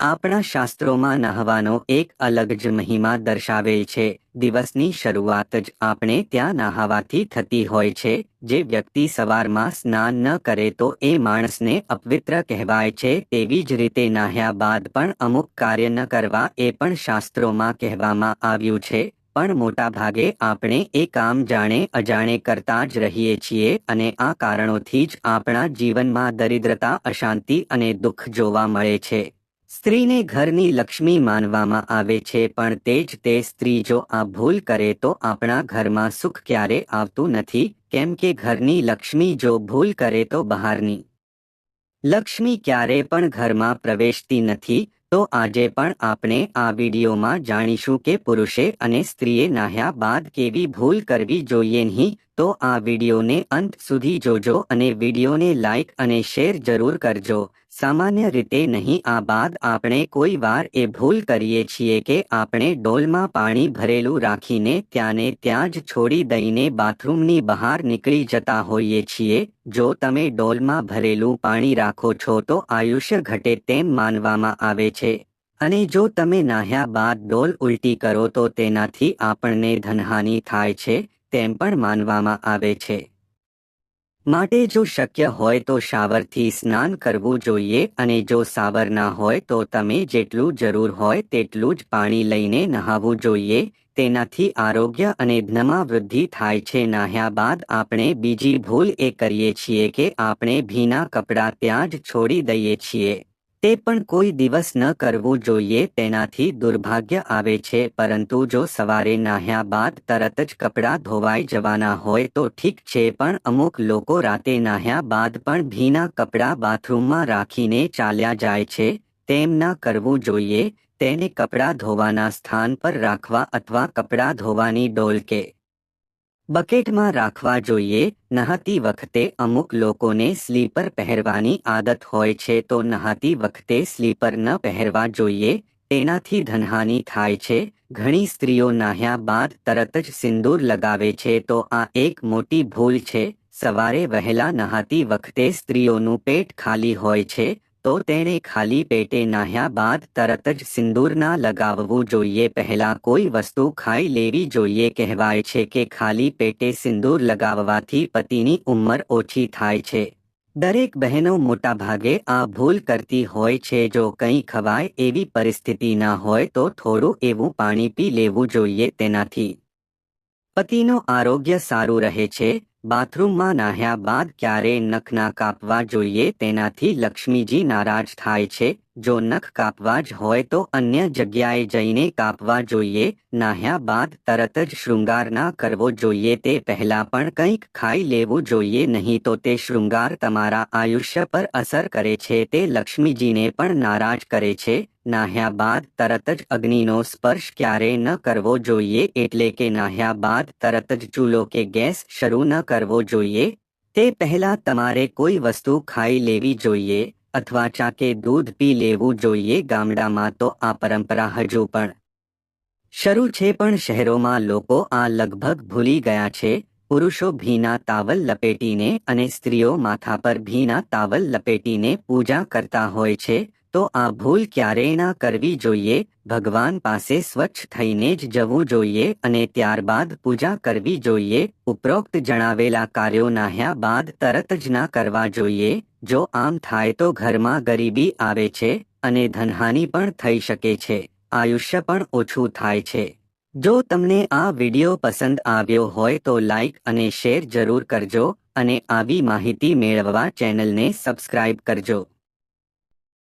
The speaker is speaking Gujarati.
આપણા શાસ્ત્રોમાં નહાવાનો એક અલગ જ મહિમા દર્શાવેલ છે. દિવસની શરૂઆત જ આપણે ત્યાં નહાવાથી થતી હોય છે. જે વ્યક્તિ સવારમાં સ્નાન ન કરે તો એ માણસને અપવિત્ર કહેવાય છે. તેવી જ રીતે નાહ્યા બાદ પણ અમુક કાર્ય ન કરવા એ પણ શાસ્ત્રોમાં કહેવામાં આવ્યું છે. પણ મોટા ભાગે આપણે એ કામ જાણે અજાણે કરતા જ રહીએ છીએ અને આ કારણોથી જ આપણા જીવનમાં દરિદ્રતા, અશાંતિ અને દુઃખ જોવા મળે છે. સ્ત્રીને ઘરની લક્ષ્મી માનવામાં આવે છે, પણ તે જ તે સ્ત્રી જો આ ભૂલ કરે તો આપણા ઘરમાં સુખ ક્યારે આવતું નથી? કેમ કે ઘરની લક્ષ્મી જો ભૂલ કરે તો બહારની લક્ષ્મી ક્યારે પણ ઘરમાં પ્રવેશતી નથી, તો આજે પણ આપણે આ વિડીયોમાં જાણીશું કે પુરુષે અને સ્ત્રીએ નાહ્યા બાદ કેવી ભૂલ કરવી જોઈએ નહીં તો આ વિડીયોને અંત સુધી જોજો અને વિડીયોને લાઇક અને શેર જરૂર કરજો. સામાન્ય રીતે નહીં, આ બાદ આપણે કોઈ વાર એ ભૂલ કરીએ છીએ કે આપણે ડોલમાં પાણી ભરેલું રાખીને ત્યાંને ત્યાં જ છોડી દઈને બાથરૂમની બહાર નીકળી જતા હોઈએ છીએ. જો તમે ડોલમાં ભરેલું પાણી રાખો છો તો આયુષ્ય ઘટે તેમ માનવામાં આવે છે. અને જો તમે નાહ્યા બાદ ડોલ ઉલટી કરો તો તેનાથી આપણને ધનહાનિ થાય છે. તેમ પણ માનવામાં આવે છે. માટે જો શક્ય હોય તો શાવરથી સ્નાન કરવું જોઈએ અને જો સાવર ના હોય તો તમે જેટલું જરૂર હોય તેટલું જ પાણી લઈને નહાવું જોઈએ, તેનાથી આરોગ્ય અને ધનમાં વૃદ્ધિ થાય છે. નાહ્યા બાદ આપણે બીજી ભૂલ એ કરીએ છીએ કે આપણે ભીના કપડાં ત્યાં જ છોડી દઈએ છીએ. તે પણ કોઈ દિવસ ન કરવું જોઈએ તેનાથી દુર્ભાગ્ય આવે છે, પરંતુ જો સવારે નાહ્યા બાદ તરત જ કપડાં ધોવાઈ જવાના હોય તો ઠીક છે, પણ અમુક લોકો રાતે નાહ્યા બાદ પણ ભીના કપડાં બાથરૂમમાં રાખીને ચાલ્યા જાય છે, તેમ ના કરવું જોઈએ, તેને કપડાં ધોવાના સ્થાન પર રાખવા અથવા કપડાં ધોવાની ડોલ કે બકેટમાં રાખવા જોઈએ. નહાતી વખતે અમુક લોકોને સ્લીપર પહેરવાની આદત હોય છે તો નહાતી વખતે સ્લીપર ન પહેરવા જોઈએ. તેનાથી ધનહાનિ થાય છે. ઘણી સ્ત્રીઓ નાહ્યા બાદ તરત જ સિંદૂર લગાવે છે તો આ એક મોટી ભૂલ છે. સવારે વહેલા નહાતી વખતે સ્ત્રીઓનું પેટ ખાલી હોય છે. તો તેણે ખાલી પેટે નાહ્યા બાદ તરત જ સિંદૂર ના લગાવવું જોઈએ. પહેલા કોઈ વસ્તુ ખાઈ લેવી જોઈએ. કહેવાય છે કે ખાલી પેટે સિંદૂર લગાવવાથી પતિની ઉંમર ઓછી થાય છે. દરેક બહેનો મોટાભાગે આ ભૂલ કરતી હોય છે. જો કંઈ ખવાય એવી પરિસ્થિતિ ના હોય તો થોડું એવું પાણી પી લેવું જોઈએ તેનાથી. પતિનો આરોગ્ય સારું રહે છે, બાથરૂમમાં નાહ્યા બાદ ક્યારે નખ ના કાપવા જોઈએ તેનાથી લક્ષ્મીજી નારાજ થાય છે, જો નખ કાપવા જ હોય તો અન્ય જગ્યાએ જઈને કાપવા જોઈએ, નાહ્યા બાદ તરત જ શૃંગાર ના કરવો જોઈએ તે પહેલા પણ કંઈક ખાઈ લેવું જોઈએ નહીં તો તે શૃંગાર તમારા આયુષ્ય પર અસર કરે છે તે લક્ષ્મીજીને પણ નારાજ કરે છે નાહ્યા બાદ તરત જ અગ્નિનો સ્પર્શ ક્યારેય ન કરવો જોઈએ એટલે કે નાહ્યા બાદ તરત જ ચૂલો કે ગેસ શરૂ ન કરવો જોઈએ, તે પહેલા તમારે કોઈ વસ્તુ ખાઈ લેવી જોઈએ અથવા ચા કે દૂધ પી લેવું જોઈએ ગામડામાં તો આ પરંપરા હજુ પણ શરૂ છે પણ શહેરોમાં લોકો આ લગભગ ભૂલી ગયા છે, પુરુષો ભીના તાવલ લપેટીને અને સ્ત્રીઓ માથા પર ભીના તાવલ લપેટીને પૂજા કરતા હોય છે તો આ ભૂલ ક્યારેય ના કરવી જોઈએ, ભગવાન પાસે સ્વચ્છ થઈને જ જવું જોઈએ અને ત્યારબાદ પૂજા કરવી જોઈએ, ઉપરોક્ત જણાવેલા કાર્યો નાહ્યા બાદ તરત જ ના કરવા જોઈએ, જો આમ થાય તો ઘરમાં ગરીબી આવે છે અને ધનહાનિ પણ થઈ શકે છે, આયુષ્ય પણ ઓછું થાય છે. જો તમને આ વિડિયો પસંદ આવ્યો હોય તો લાઇક અને શેર જરૂર કરજો અને આવી માહિતી મેળવવા ચેનલને સબસ્ક્રાઇબ કરજો.